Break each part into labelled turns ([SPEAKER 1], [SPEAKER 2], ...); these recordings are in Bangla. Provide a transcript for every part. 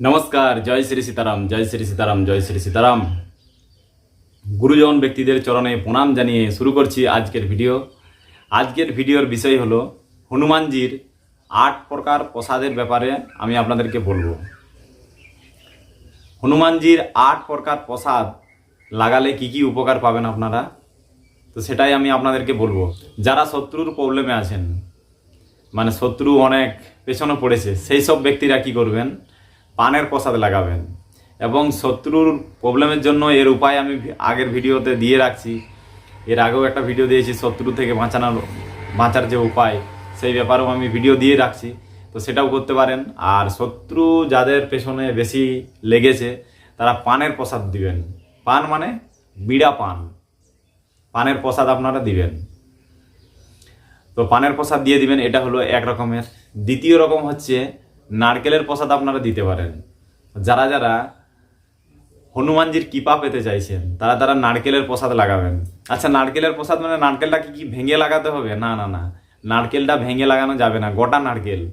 [SPEAKER 1] নমস্কার, জয় শ্রী সীতারাম, জয় শ্রী সীতারাম, জয় শ্রী সীতারাম। গুরুজন ব্যক্তিদের চরণে প্রণাম জানিয়ে শুরু করছি আজকের ভিডিও। আজকের ভিডিওর বিষয় হলো হনুমানজির আট প্রকার প্রসাদের ব্যাপারে আমি আপনাদেরকে বলব। হনুমানজির আট প্রকার প্রসাদ লাগালে কি কি উপকার পাবেন আপনারা? তো সেটাই আমি আপনাদেরকে বলব। যারা শত্রুর প্রবলেমে আছেন মানে শত্রু অনেক পেছনে পড়েছে, সেই সব ব্যক্তিরা কি করবেন? পানের প্রসাদ লাগাবেন। এবং শত্রুর প্রবলেমের জন্য এর উপায় আমি আগের ভিডিওতে দিয়ে রাখছি। এর আগেও একটা ভিডিও দিয়েছি শত্রু থেকে বাঁচানোর, বাঁচার যে উপায়, সেই ব্যাপারেও আমি ভিডিও দিয়ে রাখছি। তো সেটাও করতে পারেন। আর শত্রু যাদের পেছনে বেশি লেগেছে, তারা পানের প্রসাদ দিবেন। পান মানে বিড়া পান। পানের প্রসাদ আপনারা দিবেন। তো পানের প্রসাদ দিয়ে দিবেন, এটা হলো এক রকমের। দ্বিতীয় রকম হচ্ছে নারকেলের প্রসাদ আপনারা দিতে পারেন। যারা যারা হনুমানজির কৃপা পেতে চাইছেন, তারা তারা নারকেলের প্রসাদ লাগাবেন। আচ্ছা নারকেলের প্রসাদ মানে নারকেলটাকে কি ভেঙে লাগাতে হবে? না না না। নারকেলটা ভেঙে লাগানো যাবে না, গোটা নারকেল।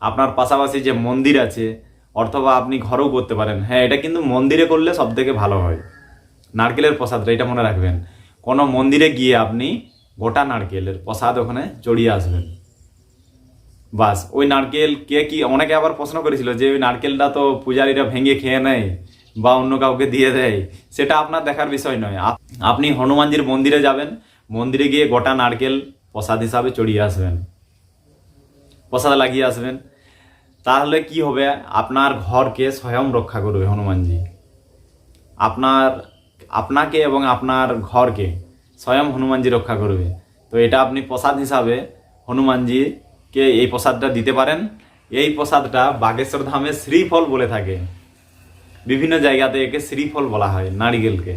[SPEAKER 1] আপনার পাশাপাশি যে মন্দির আছে, অথবা আপনি ঘরেও করতে পারেন। হ্যাঁ এটা কিন্তু মন্দিরে করলে সব থেকে ভালো হয়। নারকেলের প্রসাদটা, এটা মনে রাখবেন। কোনো মন্দিরে গিয়ে আপনি গোটা নারকেলের প্রসাদ ওখানে চড়িয়ে আসবেন। বাস। ওই নারকেল কে কি অনেকে আবার প্রশ্ন করেছিল যে ওই নারকেলটা তো পূজারীরা ভেঙে খেয়ে নেয় বা অন্য কাউকে দিয়ে দেয়, সেটা আপনার দেখার বিষয় নয়। আপ- আপনি হনুমানজির মন্দিরে যাবেন, মন্দিরে গিয়ে গোটা নারকেল প্রসাদ হিসাবে চড়িয়ে আসবেন, প্রসাদ লাগিয়ে আসবেন। তাহলে কি হবে? আপনার ঘরকে স্বয়ং রক্ষা করবে হনুমানজি। আপনার, আপনাকে এবং আপনার ঘরকে স্বয়ং হনুমানজি রক্ষা করবে। তো এটা আপনি প্রসাদ হিসাবে হনুমানজিকে এই প্রসাদটা দিতে পারেন? এই প্রসাদটা বাগেশ্বর ধামে শ্রীফল বলে থাকে। বিভিন্ন জায়গাতে একে শ্রীফল বলা হয়, নারিকেলকে।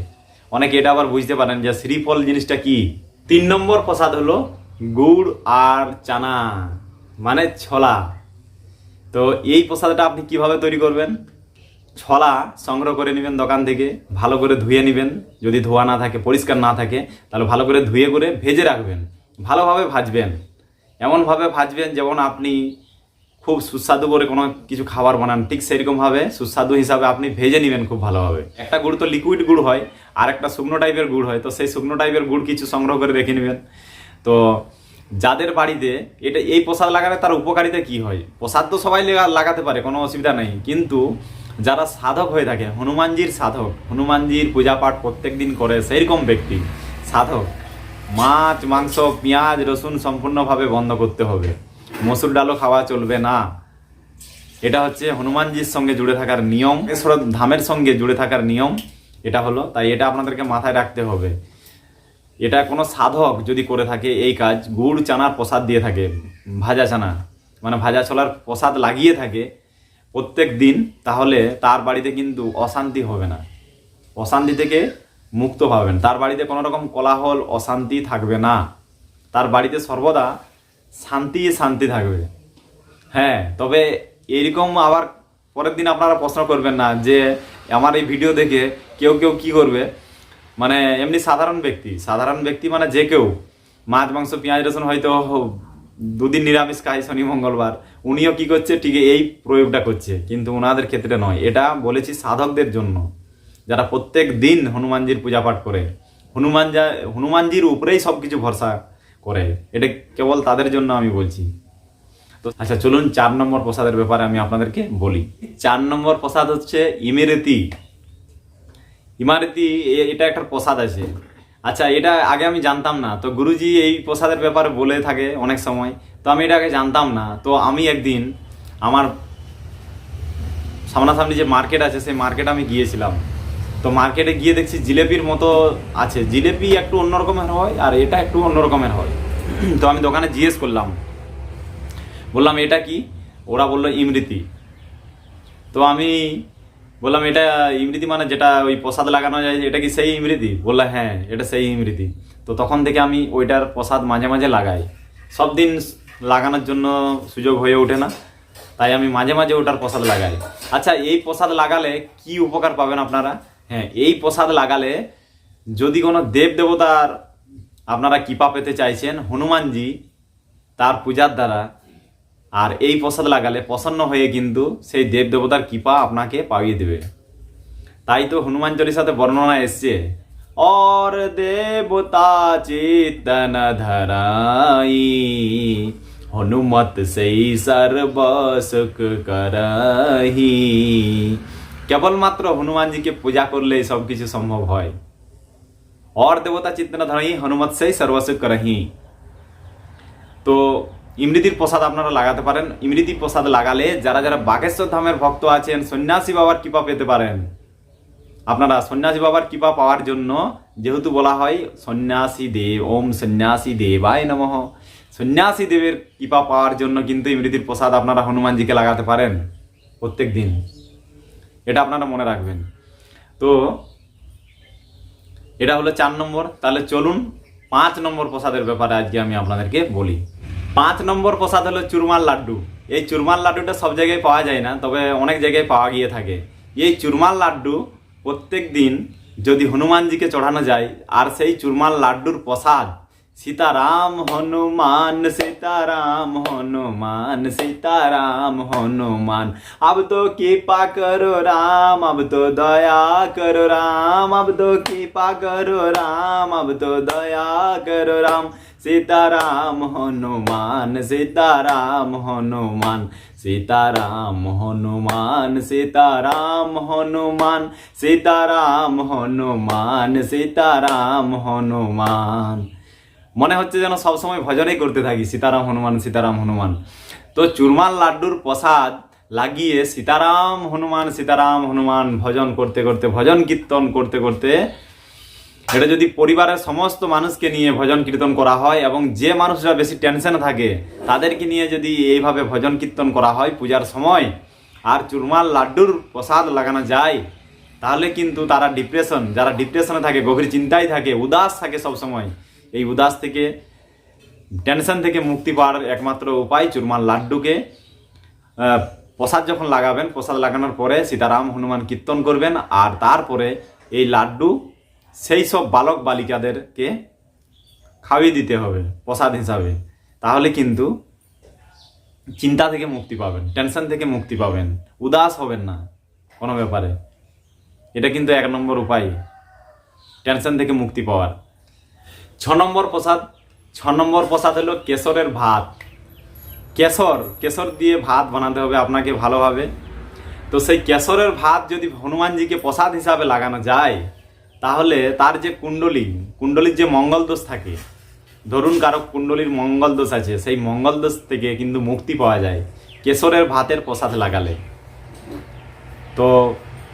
[SPEAKER 1] অনেকে এটা আবার বুঝতে পারেন যে শ্রীফল জিনিসটা কি? তিন নম্বর প্রসাদ হলো গুড় আর চানা মানে ছোলা। তো এই প্রসাদটা আপনি কীভাবে তৈরি করবেন? ছলা সংগ্রহ করে নেবেন দোকান থেকে, ভালো করে ধুয়ে নেবেন। যদি ধোয়া না থাকে, পরিষ্কার না থাকে, তাহলে ভালো করে ধুয়ে করে ভেজে রাখবেন। ভালোভাবে ভাজবেন। এমনভাবে ভাজবেন যেমন আপনি খুব সুস্বাদু করে কোনো কিছু খাবার বানান, ঠিক সেরকমভাবে সুস্বাদু হিসাবে আপনি ভেজে নেবেন খুব ভালোভাবে। একটা গুড় তো লিকুইড গুড় হয় আর একটা শুকনো টাইপের গুড় হয়, তো সেই শুকনো টাইপের গুড় কিছু সংগ্রহ করে রেখে নেবেন। তো যাদের বাড়িতে এটা, এই প্রসাদ লাগালে তার উপকারিতা কি হয়? প্রসাদ তো সবাই লাগাতে পারে, কোনো অসুবিধা নেই। কিন্তু যারা সাধক হয়ে থাকে, হনুমানজির সাধক, হনুমানজির পূজা পাঠ প্রত্যেক দিন করে, সেইরকম ব্যক্তি, সাধক মাছ, মাংস, পেঁয়াজ, রসুন সম্পূর্ণভাবে বন্ধ করতে হবে। মসুর ডালও খাওয়া চলবে না। এটা হচ্ছে হনুমানজির সঙ্গে জুড়ে থাকার নিয়ম এছাড়া ধামের সঙ্গে জুড়ে থাকার নিয়ম। এটা হলো, তাই এটা আপনাদেরকে মাথায় রাখতে হবে। এটা কোনো সাধক যদি করে থাকে এই কাজ, গুড় চানার প্রসাদ দিয়ে থাকে, ভাজা চানা মানে ভাজা ছোলার প্রসাদ লাগিয়ে থাকে প্রত্যেক দিন, তাহলে তার বাড়িতে কিন্তু অশান্তি হবে না। অশান্তি থেকে মুক্ত পাবেন। তার বাড়িতে কোনো রকম কোলাহল, অশান্তি থাকবে না। তার বাড়িতে সর্বদা শান্তি শান্তি থাকবে। হ্যাঁ তবে এরকম আবার পরের দিন আপনারা প্রশ্ন করবেন না যে, আমার এই ভিডিও দেখে কেউ কেউ কি করবে? মানে এমনি সাধারণ ব্যক্তি সাধারণ ব্যক্তি মানে যে কেউ। মাছ, মাংস, পেঁয়াজ, রসুন হয়তো দুদিন নিরামিষ খায় শনি, মঙ্গলবার। উনিও কি করছে? ঠিক এই প্রয়োগটা করছে। কিন্তু ওনাদের ক্ষেত্রে নয়। এটা বলেছি সাধকদের জন্য। যারা প্রত্যেক দিন হনুমানজির পূজা পাঠ করে হনুমান যা হনুমানজির উপরেই সব কিছু ভরসা করে, এটা কেবল তাদের জন্য আমি বলছি। তো আচ্ছা চলুন চার নম্বর প্রসাদের ব্যাপারে আমি আপনাদেরকে বলি। চার নম্বর প্রসাদ হচ্ছে ইমেরেতি। ইমারতি এটা একটা প্রসাদ আছে। আচ্ছা এটা আগে আমি জানতাম না। তো গুরুজি এই প্রসাদের ব্যাপারে বলে থাকে অনেক সময়। তো আমি এটা আগে জানতাম না। তো আমি একদিন আমার সামনাসামনি যে মার্কেট আছে, সেই মার্কেটে আমি গিয়েছিলাম। তো মার্কেটে গিয়ে দেখছি জিলেপির মতো আছে। জিলেপি একটু অন্য রকমের হয় আর এটা একটু অন্য রকমের হয়। তো আমি দোকানে জিজ্ঞেস করলাম। বললাম, এটা কি? ওরা বলল ইমৃতি তো আমি বললাম, এটা ইমৃতি মানে যেটা ওই প্রসাদ লাগানো যায়, এটা কি সেই ইমৃতি বলল হ্যাঁ এটা সেই ইমৃতি তো তখন থেকে আমি ওইটার প্রসাদ মাঝে মাঝে লাগাই। সব দিন লাগানোর জন্য সুযোগ হয়ে ওঠে না, তাই আমি মাঝে মাঝে ওটার প্রসাদ লাগাই। আচ্ছা এই প্রসাদ লাগালে কি উপকার পাবেন আপনারা? হ্যাঁ এই প্রসাদ লাগালে যদি কোনো দেব দেবতার আপনারা কৃপা পেতে চাইছেন হনুমানজি তার পূজার দ্বারা আর এই প্রসাদ লাগালে প্রসন্ন হয়ে কিন্তু সেই দেব দেবতার কৃপা আপনাকে পাইয়ে দেবে তাই তো হনুমান চল্লিশাতে বর্ণনা এসছে और देवता चेतन धराई हनुमत সেই सर्व सुख करही কেবলমাত্র হনুমানজিকে পূজা করলেই সব কিছু সম্ভব হয়। অর দেবতা চিত্তন ধরাই হনুমত সেই সর্বসুখ করহি। তো ইমৃতির প্রসাদ আপনারা লাগাতে পারেন। ইমৃতি প্রসাদ লাগালে যারা যারা বাগেশ্বর ধামের ভক্ত আছেন, সন্ন্যাসী বাবার কৃপা পেতে পারেন। আপনারা সন্ন্যাসী বাবার কৃপা পাওয়ার জন্য যেহেতু বলা হয়, সন্ন্যাসী দেব, ওম সন্ন্যাসী দেবায় নমঃ। সন্ন্যাসী দেবের কৃপা পাওয়ার জন্য কিন্তু ইমৃতির প্রসাদ আপনারা হনুমানজিকে লাগাতে পারেন প্রত্যেক দিন। এটা আপনারা মনে রাখবেন। তো এটা হলো চার নম্বর। তাহলে চলুন পাঁচ নম্বর প্রসাদের ব্যাপারে আজকে আমি আপনাদেরকে বলি। পাঁচ নম্বর প্রসাদ হলো চুরমার লাড্ডু। এই চুরমার লাড্ডুটা সব জায়গায় পাওয়া যায় না, তবে অনেক জায়গায় পাওয়া গিয়ে থাকে। এই চুরমার লাড্ডু প্রত্যেক দিন যদি হনুমানজিকে চড়ানো যায়, আর সেই চুরমার লাড্ডুর প্রসাদ सीताराम हनुमान सीताराम हनुमान सीताराम हनुमान। अब तो कृपा करो राम, अब तो दया करो राम, अब तो कृपा करो राम, अब तो दया करो राम। सीताराम हनुमान सीताराम हनुमान सीताराम हनुमान सीताराम हनुमान सीताराम हनुमान सीताराम हनुमान। মনে হচ্ছে যেন সবসময় ভজনই করতে থাকি, সীতারাম হনুমান সীতারাম হনুমান। তো চুরমাল লাড্ডুর প্রসাদ লাগিয়ে সীতারাম হনুমান সীতারাম হনুমান ভজন করতে করতে, ভজন কীর্তন করতে করতে এটা যদি পরিবারের সমস্ত মানুষকে নিয়ে ভজন কীর্তন করা হয় এবং যে মানুষরা বেশি টেনশনে থাকে, তাদেরকে নিয়ে যদি এইভাবে ভজন কীর্তন করা হয় পূজার সময় আর চুরমাল লাড্ডুর প্রসাদ লাগানো যায়, তাহলে কিন্তু তারা ডিপ্রেশন যারা ডিপ্রেশনে থাকে, গভীর চিন্তায় থাকে, উদাস থাকে সব সময় এই উদাস থেকে, টেনশন থেকে মুক্তি পাওয়ার একমাত্র উপায় চুরমাল লাড্ডুকে প্রসাদ যখন লাগাবেন, প্রসাদ লাগানোর পরে সীতারাম হনুমান কীর্তন করবেন আর তারপরে এই লাড্ডু সেই সব বালক বালিকাদেরকে খাইয়ে দিতে হবে প্রসাদ হিসাবে। তাহলে কিন্তু চিন্তা থেকে মুক্তি পাবেন, টেনশন থেকে মুক্তি পাবেন, উদাস হবেন না কোনো ব্যাপারে। এটা কিন্তু এক নম্বর উপায়, টেনশন থেকে মুক্তি পাওয়ার। ছ নম্বর প্রসাদ, ছ নম্বর প্রসাদ হলো কেশরের ভাত। কেশর কেশর দিয়ে ভাত বানাতে হবে আপনাকে ভালোভাবে। তো সেই কেশরের ভাত যদি হনুমানজিকে প্রসাদ হিসাবে লাগানো যায়, তাহলে তার যে কুণ্ডলী, কুণ্ডলীর যে মঙ্গল দোষ থাকে, ধরুন কারও কুণ্ডলীর মঙ্গল দোষ আছে, সেই মঙ্গল দোষ থেকে কিন্তু মুক্তি পাওয়া যায় কেশরের ভাতের প্রসাদ লাগালে। তো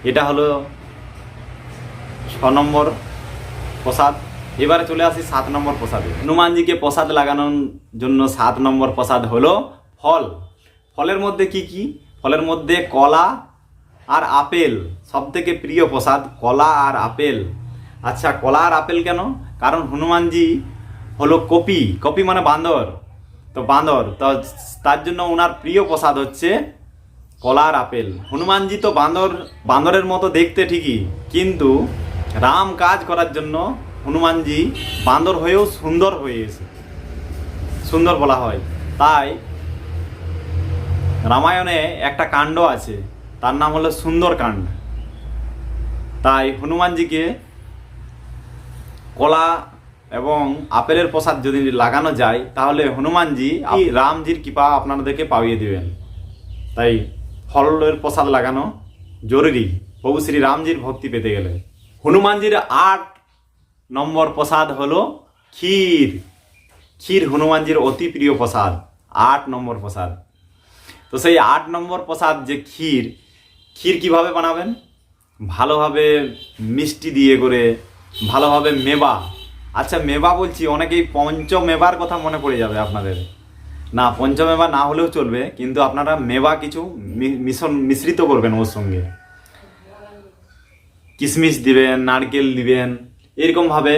[SPEAKER 1] এটা হলো ছ নম্বর প্রসাদ। এবারে চলে আসি সাত নম্বর প্রসাদে। হনুমানজিকে প্রসাদ লাগানোর জন্য সাত নম্বর প্রসাদ হলো ফল। ফলের মধ্যে কি কি? ফলের মধ্যে কলা আর আপেল সব থেকে প্রিয় প্রসাদ কলা আর আপেল। আচ্ছা কলা আর আপেল কেন? কারণ হনুমানজি হলো কপি। কপি মানে বান্দর। তো বান্দর, তো তার জন্য ওনার প্রিয় প্রসাদ হচ্ছে কলা আর আপেল। হনুমানজি তো বান্দর, বান্দরের মতো দেখতে ঠিকই, কিন্তু রাম কাজ করার জন্য হনুমানজি বান্দর হয়েও সুন্দর হয়ে এসে সুন্দর বলা হয়। তাই রামায়ণে একটা কাণ্ড আছে, তার নাম হলো সুন্দর কাণ্ড। তাই হনুমানজিকে কলা এবং আপেলের প্রসাদ যদি লাগানো যায়, তাহলে হনুমানজি রামজির কৃপা আপনাদেরকে পাইয়ে দিবেন। তাই ফলের প্রসাদ লাগানো জরুরি। প্রভু শ্রী রামজির ভক্তি পেতে গেলে। হনুমানজির আট নম্বর প্রসাদ হলো ক্ষীর। ক্ষীর হনুমানজির অতি প্রিয় প্রসাদ, আট নম্বর প্রসাদ। তো সেই আট নম্বর প্রসাদ যে ক্ষীর ক্ষীর কীভাবে বানাবেন? ভালোভাবে মিষ্টি দিয়ে করে, ভালোভাবে মেবা। আচ্ছা মেবা বলছি, অনেকেই পঞ্চমেবার কথা মনে পড়ে যাবে আপনাদের। না পঞ্চমেবা না হলেও চলবে, কিন্তু আপনারা মেবা কিছু মি- মিশ্রণ মিশ্রিত করবেন ওর সঙ্গে। কিশমিশ দিবেন, নারকেল দিবেন এরকমভাবে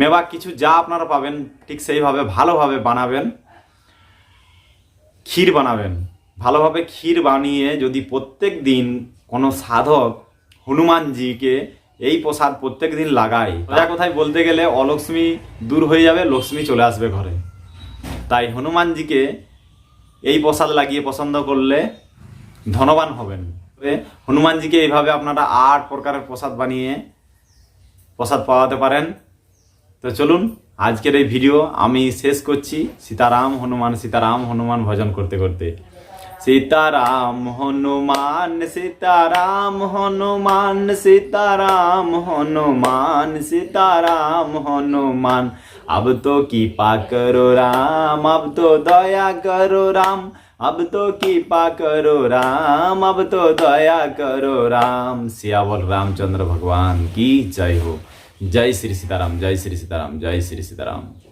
[SPEAKER 1] মেবা কিছু যা আপনারা পাবেন ঠিক সেইভাবে ভালোভাবে বানাবেন। ক্ষীর বানাবেন। ভালোভাবে ক্ষীর বানিয়ে যদি প্রত্যেক দিন কোনো সাধক হনুমানজিকে এই প্রসাদ প্রত্যেক দিন লাগায় সোজা কথায় বলতে গেলে অলক্ষ্মী দূর হয়ে যাবে লক্ষ্মী চলে আসবে ঘরে। তাই হনুমানজিকে এই প্রসাদ লাগিয়ে পছন্দ করলে ধনবান হবেন। হনুমানজিকে এইভাবে আপনারা আট প্রকারের প্রসাদ বানিয়ে প্রসাদ পাওয়াতে পারেন তো চলুন আজকের এই ভিডিও আমি শেষ করছি সীতারাম হনুমান সীতারাম হনুমান ভজন করতে করতে সীতারাম হনুমান সীতারাম হনুমান সীতারাম হনুমান সীতারাম হনুমান अब तो कृपा करो राम अब तो दया करो राम अब तो कृपा करो राम, अब तो दया करो राम। सियावर रामचंद्र भगवान की जय हो। जय श्री सीताराम, जय श्री सीताराम, जय श्री सीताराम।